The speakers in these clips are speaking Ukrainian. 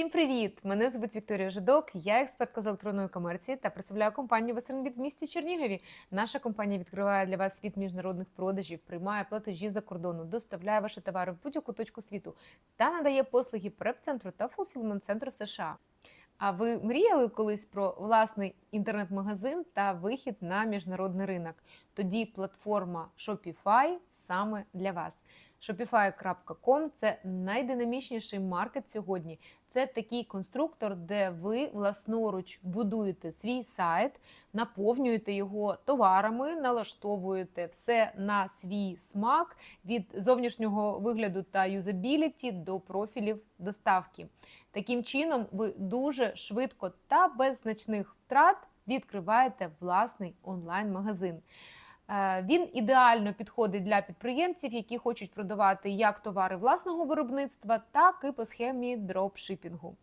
Всім привіт! Мене звуть Вікторія Жидок. Я експертка з електронної комерції та представляю компанію Весенбіт в місті Чернігові. Наша компанія відкриває для вас світ міжнародних продажів, приймає платежі за кордону, доставляє ваші товари в будь-яку точку світу та надає послуги преп-центру та фулфілмент центру в США. А ви мріяли колись про власний інтернет-магазин та вихід на міжнародний ринок? Тоді платформа Shopify саме для вас. Shopify.com – це найдинамічніший маркет сьогодні. Це такий конструктор, де ви власноруч будуєте свій сайт, наповнюєте його товарами, налаштовуєте все на свій смак від зовнішнього вигляду та юзабіліті до профілів доставки. Таким чином, ви дуже швидко та без значних втрат відкриваєте власний онлайн-магазин. Е, Він ідеально підходить для підприємців, які хочуть продавати як товари власного виробництва, так і по схемі дропшипінгу.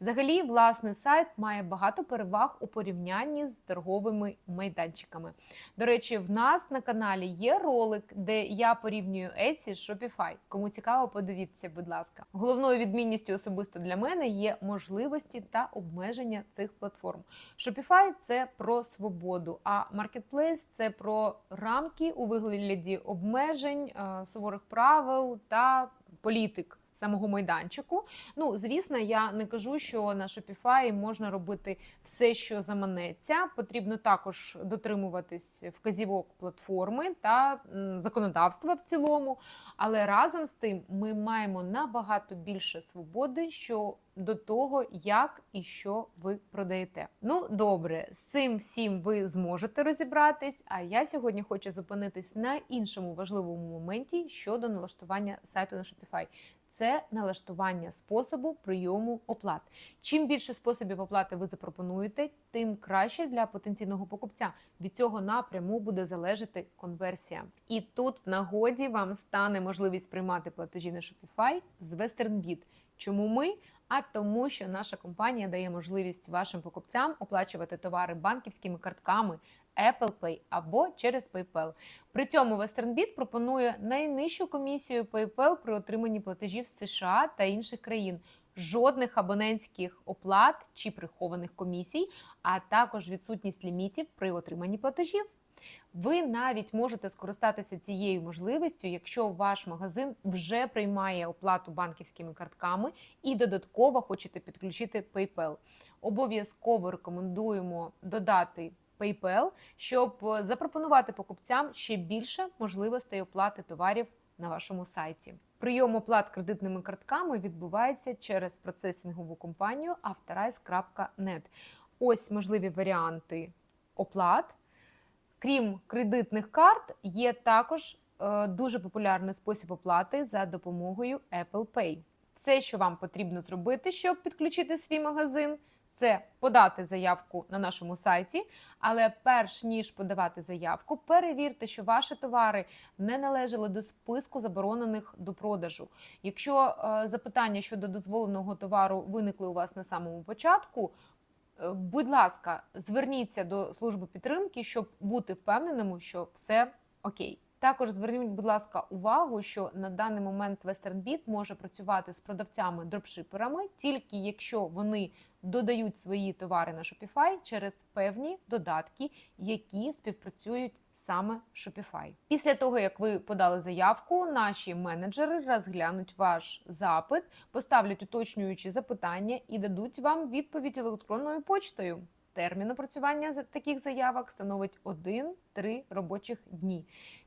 Взагалі, власний сайт має багато переваг у порівнянні з торговими майданчиками. До речі, в нас на каналі є ролик, де я порівнюю Etsy з Shopify. Кому цікаво, подивіться, будь ласка. Головною відмінністю особисто для мене є можливості та обмеження цих платформ. Shopify – це про свободу, а Marketplace – це про рамки у вигляді обмежень, е, суворих правил та політик самого майданчику. Ну, звісно, я не кажу, що на Shopify можна робити все, що заманеться. Потрібно також дотримуватись вказівок платформи та законодавства в цілому. Але разом з тим ми маємо набагато більше свободи що до того, як і що ви продаєте. Ну, добре, з цим всім ви зможете розібратись. А я сьогодні хочу зупинитись на іншому важливому моменті щодо налаштування сайту на Shopify це налаштування способу прийому оплат. Чим більше способів оплати ви запропонуєте, тим краще для потенційного покупця. Від цього напряму буде залежати конверсія. І тут в нагоді вам стане можливість приймати платежі на Shopify з WesternBit. Чому ми? А тому, що наша компанія дає можливість вашим покупцям оплачувати товари банківськими картками, Apple Pay або через PayPal. При цьому WesternBit пропонує найнижчу комісію PayPal при отриманні платежів з США та інших країн. Жодних абонентських оплат чи прихованих комісій, а також відсутність лімітів при отриманні платежів. Ви навіть можете скористатися цією можливістю, якщо ваш магазин вже приймає оплату банківськими картками і додатково хочете підключити PayPal. Обов'язково рекомендуємо додати PayPal, щоб запропонувати покупцям ще більше можливостей оплати товарів на вашому сайті. Прийом оплат кредитними картками відбувається через процесінгову компанію Authorize.net. Ось можливі варіанти оплат. Крім кредитних карт, є також е, дуже популярний спосіб оплати за допомогою Apple Pay. Все, що вам потрібно зробити, щоб підключити свій магазин, це подати заявку на нашому сайті. Але перш ніж подавати заявку, перевірте, що ваші товари не належали до списку заборонених до продажу. Якщо е, запитання щодо дозволеного товару виникли у вас на самому початку. Е, Будь ласка, зверніться до служби підтримки, щоб бути впевненими, що все окей. Також зверніть, будь ласка, увагу, що на даний момент WesternBit може працювати з продавцями-дропшиперами, тільки якщо вони додають свої товари на Shopify через певні додатки, які співпрацюють саме Shopify. Після того, як ви подали заявку, наші менеджери розглянуть ваш запит, поставлять уточнюючі запитання і дадуть вам відповідь електронною почтою. Термін опрацювання таких заявок становить 1-3 робочих дні.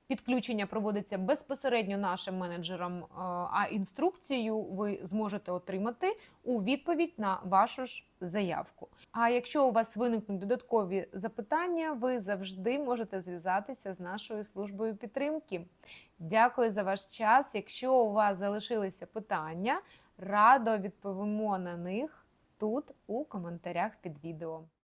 Підключення проводиться безпосередньо нашим менеджерам, е, а інструкцію ви зможете отримати у відповідь на вашу ж заявку. А якщо у вас виникнуть додаткові запитання, ви завжди можете зв'язатися з нашою службою підтримки. Дякую за ваш час. Якщо у вас залишилися питання, радо відповімо на них тут у коментарях під відео.